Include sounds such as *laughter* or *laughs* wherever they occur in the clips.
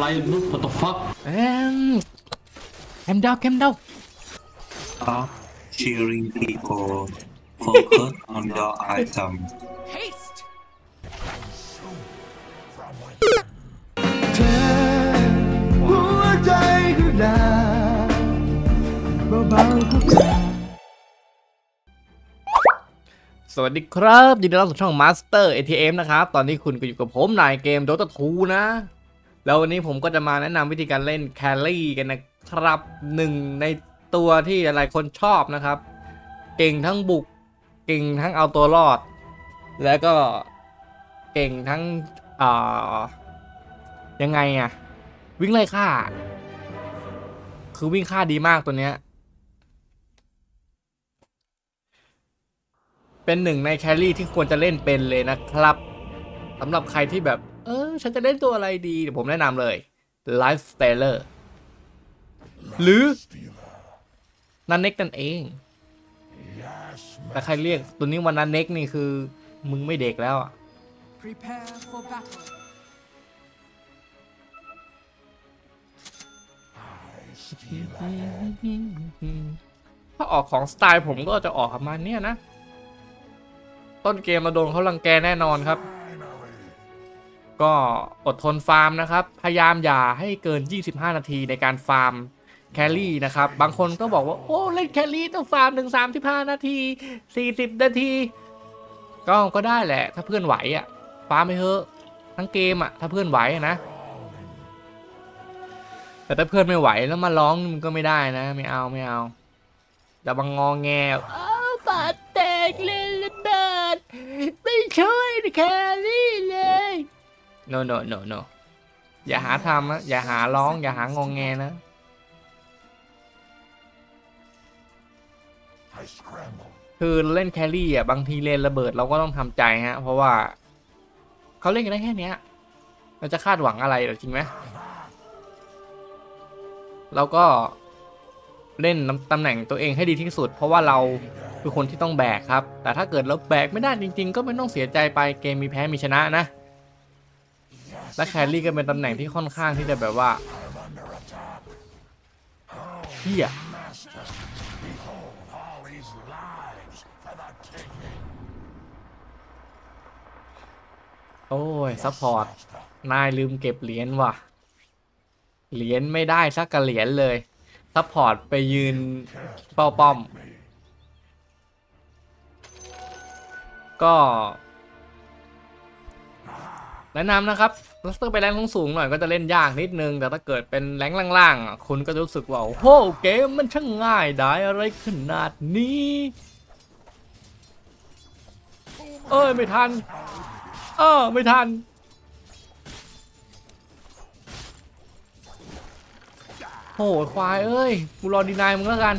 Lion look what the fuck เอ็มแคมดาวแคมดาว Stop cheering people. Focus on your item. Haste! หัวใจก็ได้เบาๆก็ได้สวัสดีครับ ยินดีต้อนรับสู่ช่อง Master ATM นะครับ ตอนนี้คุณก็อยู่กับผมนายเกม Dota 2 นะ แล้ววันนี้ผมก็จะมาแนะนำวิธีการเล่นแคลรี่กันนะครับหนึ่งในตัวที่หลายคนชอบนะครับ เก่งทั้งบุก เก่งทั้งเอาตัวรอด แล้วก็เก่งทั้งอ่ายังไงอะวิ่งไล่ฆ่า คือวิ่งฆ่าดีมากตัวเนี้ยเป็นหนึ่งในแคลรี่ที่ควรจะเล่นเป็นเลยนะครับสำหรับใครที่แบบ เออ ฉันจะเล่นตัวอะไรดีเดี๋ยวผมแนะนำเลย Life Stealer หรือนันเน็กนั่นเองแต่ใครเรียกตัวนี้วันนันเน็กนี่คือ มึงไม่เด็กแล้วอะ Prepare for battle. ถ้าออกของสไตล์ผมก็จะออกประมาณเนี้ยนะ ต้นเกมมาโดนเขาลังแกแน่นอนครับ ก็อดทนฟาร์มนะครับ พยายามอย่าให้เกิน 25 นาทีในการฟาร์มแคลรี่นะครับ บางคนก็บอกว่า โอ้เล่นแคลรี่ต้องฟาร์มถึง35 นาที 40 นาที ก็ก็ได้แหละ ถ้าเพื่อนไหวอะฟาร์มไปเถอะทั้งเกมอะ ถ้าเพื่อนไหวนะ แต่ถ้าเพื่อนไม่ไหวแล้วมาร้องมันก็ไม่ได้นะ ไม่เอาไม่เอาแต่บางงองแงอ้าวบาดแตกเลยระเบิดไม่ช่วยแคลรี่ no no no no อย่าหาทำนะ อย่าหาร้อง อย่าหางงแงนะ คือเล่นแครี่อะ บางทีเล่นระเบิดเราก็ต้องทำใจฮะ เพราะว่า เขาเล่นกันได้แค่นี้เราจะคาดหวังอะไรหรอจริงไหมเราก็เล่นตำแหน่งตัวเองให้ดีที่สุด เพราะว่าเราคือคนที่ต้องแบกครับ แต่ถ้าเกิดเราแบกไม่ได้จริง ๆ ก็ไม่ต้องเสียใจไปเกมมีแพ้มีชนะนะ และแครี่ก็เป็นตำแหน่งที่ค่อนข้างที่จะแบบว่าเฮียโอ้ยซัพพอร์ต นายลืมเก็บเหรียญว่ะ เหรียญไม่ได้สักกระเหรียญเลยซัพพอร์ตไปยืนเป้าป้อม ก็แนะนำนะครับ ลัสเตอร์ไปแรงสูงหน่อยก็จะเล่นยากนิดนึง แต่ถ้าเกิดเป็นแรงล่างๆคุณก็จะรู้สึกว่าโอ้โหเกมมันช่างง่ายได้อะไรขนาดนี้ เอ้ยไม่ทัน เออไม่ทัน โหควายเอ้ยกูรอดีนายมึงแล้วกัน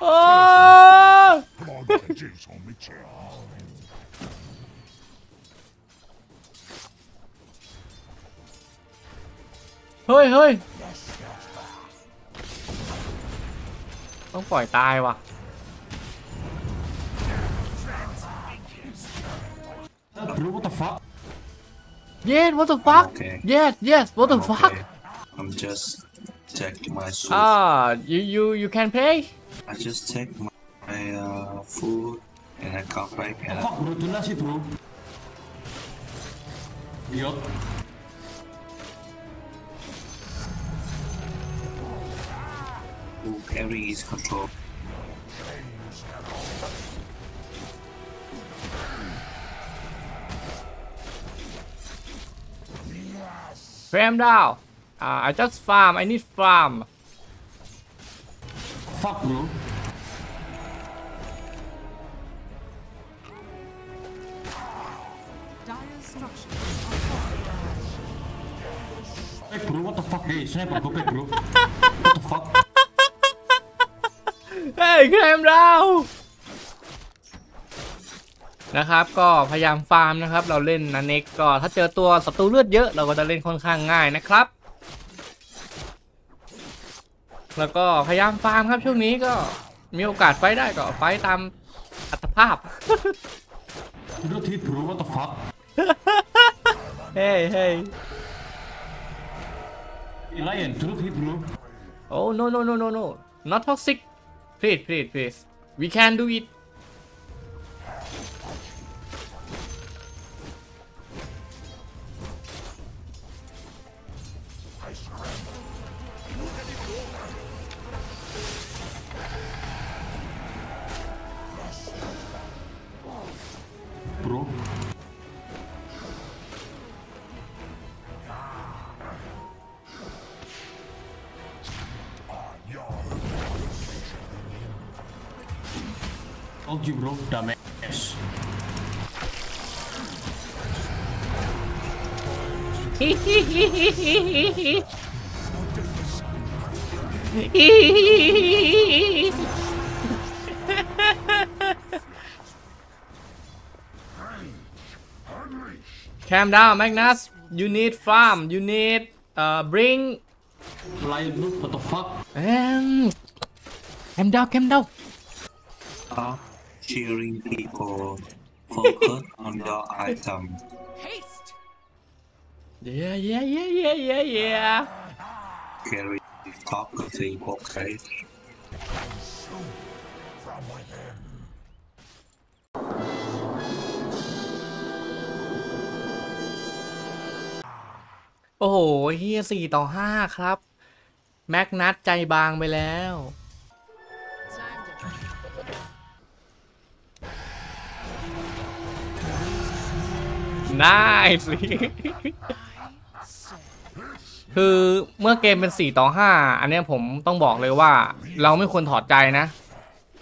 โอ้เฮ้ยเฮ้ยต้องปล่อยตายว่ะ Bro what the fuck Yes what the fuck Okay. Yes yes what the fuck Okay. I'm just checking my suit. Ah you you you can play I just take my, my uh, food and I come back and I Fuck bro tuna sih bro Idiot who carries control. Frame down Ah I just farm. I need farm. Fuck bro Back bro what the fuck Hey sniper go back bro What the fuck เฮ้ยแคมดาวนะครับก็พยายามฟาร์มนะครับ เราเล่นนันเน็กก็ถ้าเจอตัวศัตรูเลือดเยอะเราก็จะเล่นค่อนข้างง่ายนะครับ แล้วก็พยายามฟาร์มครับช่วงนี้ก็มีโอกาสไฟต์ได้ก็ไฟต์ตามอัตภาพ You don't hit bro what the fuck เฮ้ยเฮ้ย Lion Oh no no no no no. Not toxic. Please please please. We can do it Told you bro damage. Calm down Magnus. You need farm. You need uh bring. Lion what the fuck? Um calm down calm down. Stop cheering people. Focus on your item. Haste! yeah yeah yeah yeah yeah yeah Carry top กับสี่พวกใช้โอ้โหเฮียสี่ต่อห้าครับ แม็กนัทใจบางไปแล้ว น่าสิคือเมื่อเกมเป็น 4 ต่อ 5 อันนี้ผมต้องบอกเลยว่า เราไม่ควรถอดใจนะ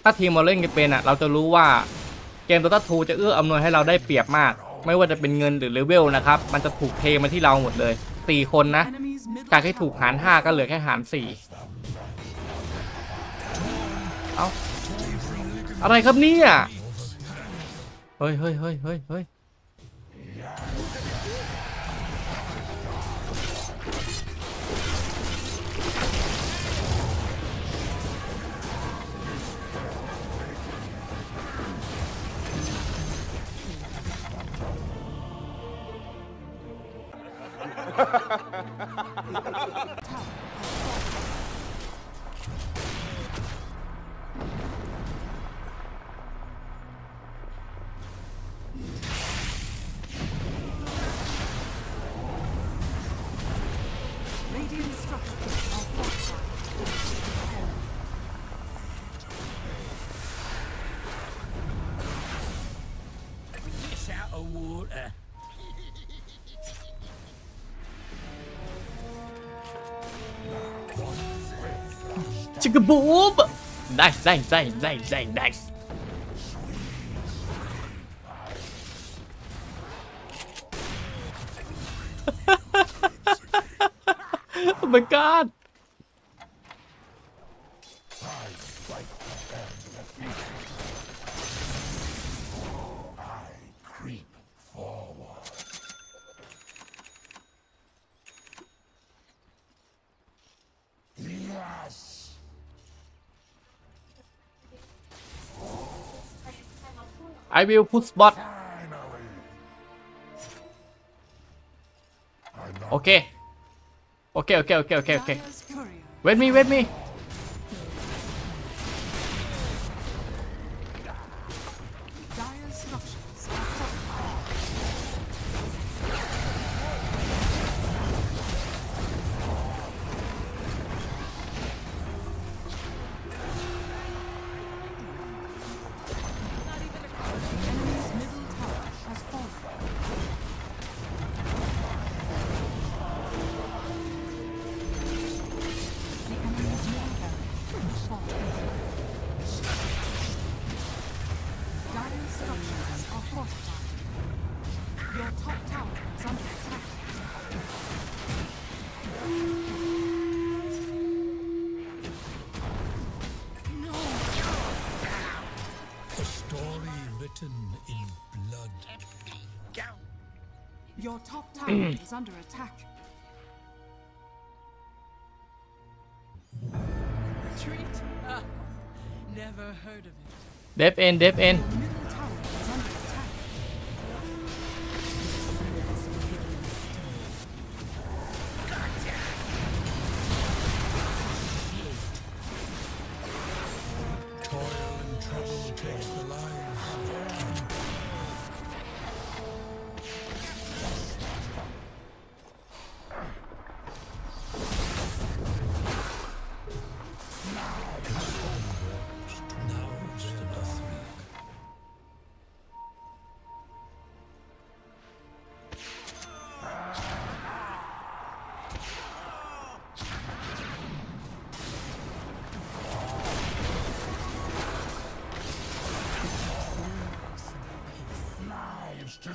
ถ้าทีมเราเล่นกันเป็นอะ เราจะรู้ว่าเกม Dota 2จะเอื้ออำนวยให้เราได้เปรียบมาก ไม่ว่าจะเป็นเงินหรือเลเวลนะครับ มันจะถูกเทมาที่เราหมดเลย 4 คนนะ จากให้ถูกหาร 5 ก็เหลือแค่หาร 4 เอาอะไรครับเนี่ย เฮ้ยเฮ้ยเฮ้ยเฮ้ยเฮ้ย Radiant structures are fortified. Chicka boob! Nice, nice, nice, nice, nice, nice. *laughs* oh my god! I will put spot. Okay. Okay, okay, okay, okay, okay. Dire's. Wait me, wait me. written in blood. Your top tower mm. is under attack. Retreat? Ah, never heard of it. In, dip in. ไอ้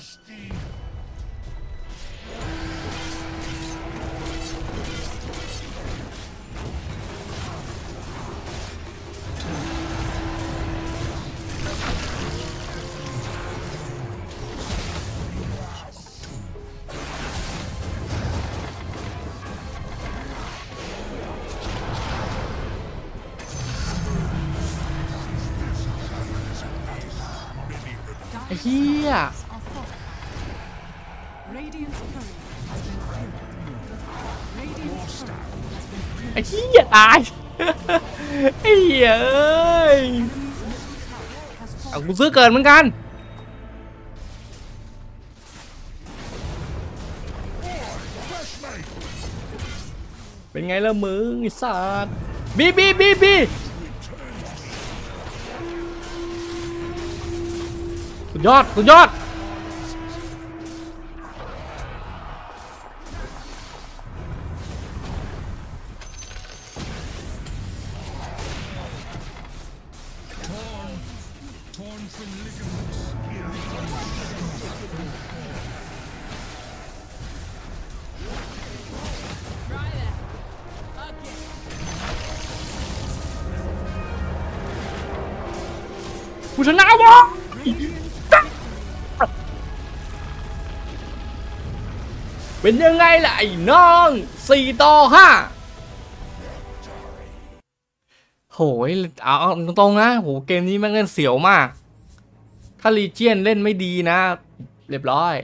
เหี้ย ไอ้เหี้ยตาย ไอ้เหี้ยเอ้ยเอากูซื้อเกินเหมือนกัน เป็นไงล่ะมึงไอ้สัตว์บีบีบีบีสุดยอด สุดยอด ชนะวะเป็นยังไงล่ะไอ้น้องสี่ต่อห้าโหยเอาตรงๆนะโหเกมนี้แม่งเล่นเสียวมาก ถ้าลีเจียนเล่นไม่ดีนะ เรียบร้อย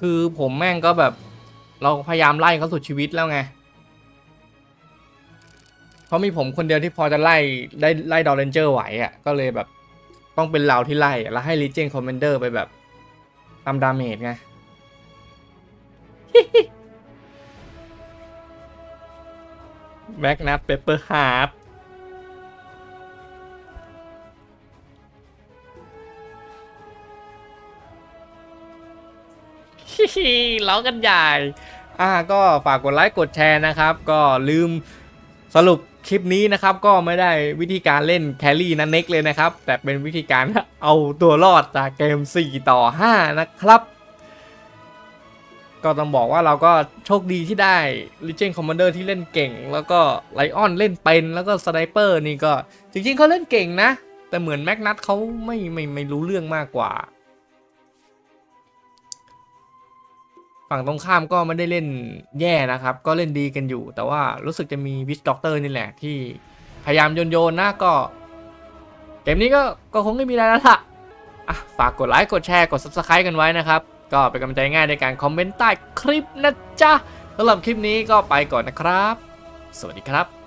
คือผมแม่งก็แบบ เราพยายามไล่เขาสุดชีวิตแล้วไง เพราะมีผมคนเดียวที่พอจะไล่ได้ไล่ดอเรนเจอร์ไหวอะก็เลยแบบ ต้องเป็นเราที่ไล่แล้วให้ Legion Commander ไปแบบทำดาเมจไงแบ็กนัทเปเปอร์ฮาร์ดฮิฮิล้อกันใหญ่ อ่า ก็ฝากกดไลค์ กดแชร์นะครับ ก็ลืม สรุปคลิปนี้นะครับก็ไม่ได้วิธีการเล่นแครี่นันเน็กเลยนะครับ แต่เป็นวิธีการเอาตัวรอดจากเกม 4 ต่อ 5 นะครับ ก็ต้องบอกว่าเราก็โชคดีที่ได้ Legion Commander ที่เล่นเก่ง แล้วก็ไลออนเล่นเป็นแล้วก็สไนเปอร์นี่ก็จริงๆเขาเล่นเก่งนะ แต่เหมือนแม็กนัทเขาไม่ไม่ไม่รู้เรื่องมากกว่า ฝั่งตรงข้ามก็ไม่ได้เล่นแย่นะครับ ก็เล่นดีกันอยู่ แต่ว่ารู้สึกจะมีวิชด็อกเตอร์นี่แหละที่พยายามโยนโยนๆนะก็เกมนี้ก็ก็คงไม่มีอะไรแล้วล่ะอะฝากกดไลค์กดแชร์กด Subscribe กันไว้นะครับ ก็เป็นกำลังใจง่ายในการคอมเมนต์ใต้คลิปนะจ๊ะสำหรับคลิปนี้ก็ไปก่อนนะครับ สวัสดีครับ